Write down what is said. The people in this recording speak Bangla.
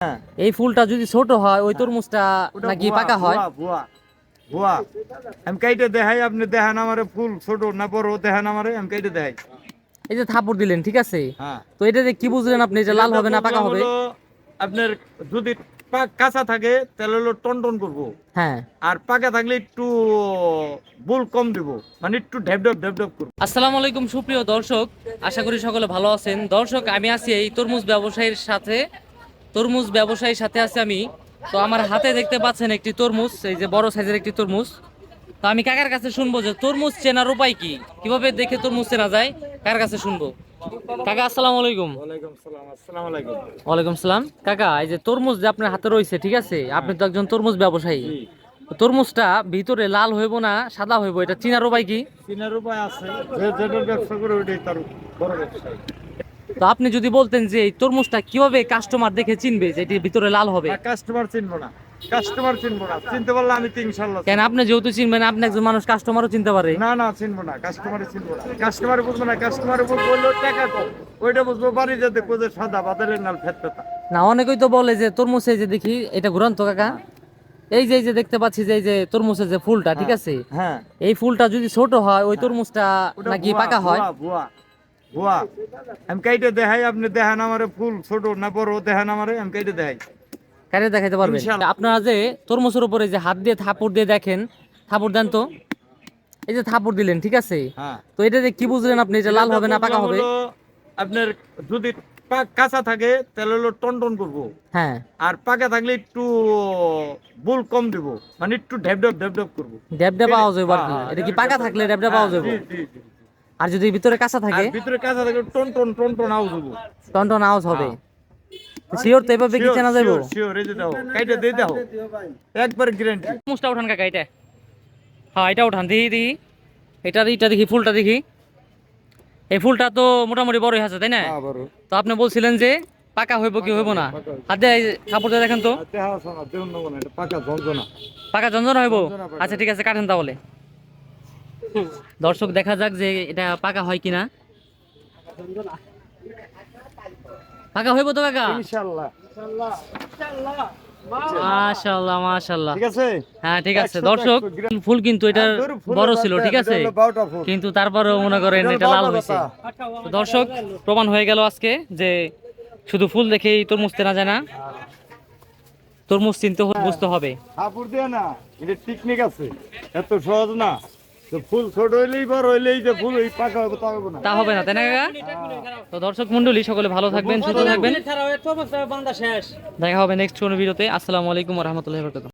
হ্যাঁ। এই ফুলটা যদি ছোট হয় ওই তরমুজটা নাকি পাকা হয়? ভুয়া, ভুয়া ভুয়া। আমি কাইটে দেখাই আপনি দেখান আমারে ফুল ছোট না বড় দেখান আমারে আমি কাইটে দেখাই। এই যে থাপড় দিলেন ঠিক আছে? হ্যাঁ। তো এটা যে কি বুঝলেন আপনি যে লাল হবে না পাকা হবে? আপনার যদি কাঁচা থাকে তাহলে হলো টন টন করব। হ্যাঁ। আর পাকা থাকলে একটু বুল কম দিব মানে একটু ঢেপ ঢেপ ঢেপ ঢেপ করব। আসসালামু আলাইকুম সুপ্রিয় দর্শক আশা করি সকলে ভালো আছেন। দর্শক আমি আছি এই তরমুজ ব্যবসায়ীর সাথে। তরমুজ ব্যবসায়ীর সাথে আছে আমি। তো আমার হাতে দেখতে পাচ্ছেন একটি তরমুজ এই যে বড় সাইজের একটি তরমুজ। তো আমি কাকার কাছে শুনব যে তরমুজ চেনার উপায় কি? কীভাবে দেখে তরমুজ চেনা যায়? কার কাছে শুনব। কাকা আসসালামু আলাইকুম। ওয়ালাইকুম সালাম কাকা এই যে তরমুজ যে আপনার হাতে রয়েছে ঠিক আছে? আপনি তো একজন তরমুজ ব্যবসায়ী। তরমুজটা ভিতরে লাল হইব না সাদা হইব? এটা চিনার উপায় কি? চিনার উপায় আছে। যে যেটার ব্যবসা করে ওইটাই তার বড় ব্যবসা তো আপনি যদি বলতেন যে এই তরমুজটা কীভাবে কাস্টমার দেখে চিনবে যে এটির ভিতরে লাল হবে? কাস্টমার চিনবো না। কাস্টমার চিনবো না। চিনতে পারলে আমি তো ইনশাল্লাহ কেন আপনি যেহেতু চিনবেন আপনি একজন মানুষ কাস্টমারও চিনতে পারে। না না চিনবো না। কাস্টমারে চিনবো না। কাস্টমারে বুঝব না কাস্টমারে বুঝব হলো টাকা কম। ওইটা বুঝব বাড়ি যেতে কোজে সাদা বাদালের নাল ফেট না অনেকেই তো বলে যে তরমুজ এই যে দেখি এটা ঘুরান তো কাকা। এই যে এই যে দেখতে পাচ্ছি যে এই যে তরমুজের যে ফুলটা ঠিক আছে? হ্যাঁ। এই ফুলটা যদি ছোট হয় ওই তরমুজটা নাকি পাকা হয়? ভুয়া, আমি কাইটে দেখাই আপনি দেখান আমারে ফুল ছোট না বড় দেখান আমারে আমি কাইটে দেখাই। দেখাইতে পারবেন। আপনারা যে তরমুজের উপরে যে হাত দিয়ে থাপড় দিয়ে দেখেন থাপড় দেন তো। এই যে থাপড় দিলেন ঠিক আছে? হ্যাঁ। তো এটা যে কি বুঝলেন আপনি? যে লাল হবে না পাকা হবে? আপনার যদি কাঁচা থাকে তাহলে হলো টন টন করব। হ্যাঁ। আর পাকা থাকলে একটু বুল কম দিব। মানে একটু ঢেপ ঢেপ ঢেপ ঢেপ করব ড্যাব ড্যাব পাওয়া যাবে হ্যাঁ, এটা কি পাকা থাকলে ড্যাব ড্যাব পাওয়া যাবে। আর যদি ভিতরে কাঁচা থাকে? ভিতরে কাঁচা থাকলে টন টন টন টন আউজ হব। টনটন আওয়াজ হবে। শিওর তো এভাবে কি চেনা যাব sure, এই যে দাও কাইটে দিয়ে দাও একবার গ্যারান্টি মুসটা উঠান কাকা এটা হ্যাঁ এটা উঠান দেখি দেখি। এটা এটা দেখি ফুলটা দেখি। এই ফুলটা তো মোটামুটি বড়ই আছে তাই না? তো আপনি বলছিলেন যে পাকা হইব কি হইব না? হাত দিয়ে কাপড় দিয়ে দেখেন তো। পাকা ঝঞ্ঝনা পাকা ঝঞ্ঝনা হইব? আচ্ছা ঠিক আছে কাটেন তাহলে। দর্শক দেখা যাক যে এটা পাকা হয় কিনা। পাকা হইব তো কাকা? ইনশাআল্লাহ। মাশাআল্লাহ মাশাআল্লাহ। ঠিক আছে? হ্যাঁ ঠিক আছে। দর্শক ফুল কিন্তু বড় ছিল ঠিক আছে? তারপরেও মনে করেন এটা লাল হয়েছে। দর্শক প্রমাণ হয়ে গেল আজকে যে শুধু ফুল দেখেই তরমুজ চেনা যায় না তরমুজ চিনতে বুঝতে হবে। দিয়ে না এটা টেকনিক আছে। এত সহজ না। ফুল ছোট হইলেই বড় হইলেই যে ফুল ওই পাকা হবে তা হবে না। তা হবে না তাই না কাকা? তো দর্শক মন্ডলী সকলে ভালো থাকবেন সুস্থ থাকবেন। দেখা হবে নেক্সট কোনো ভিডিওতে আসসালামু আলাইকুম রহমতুল্লাহ বরকাত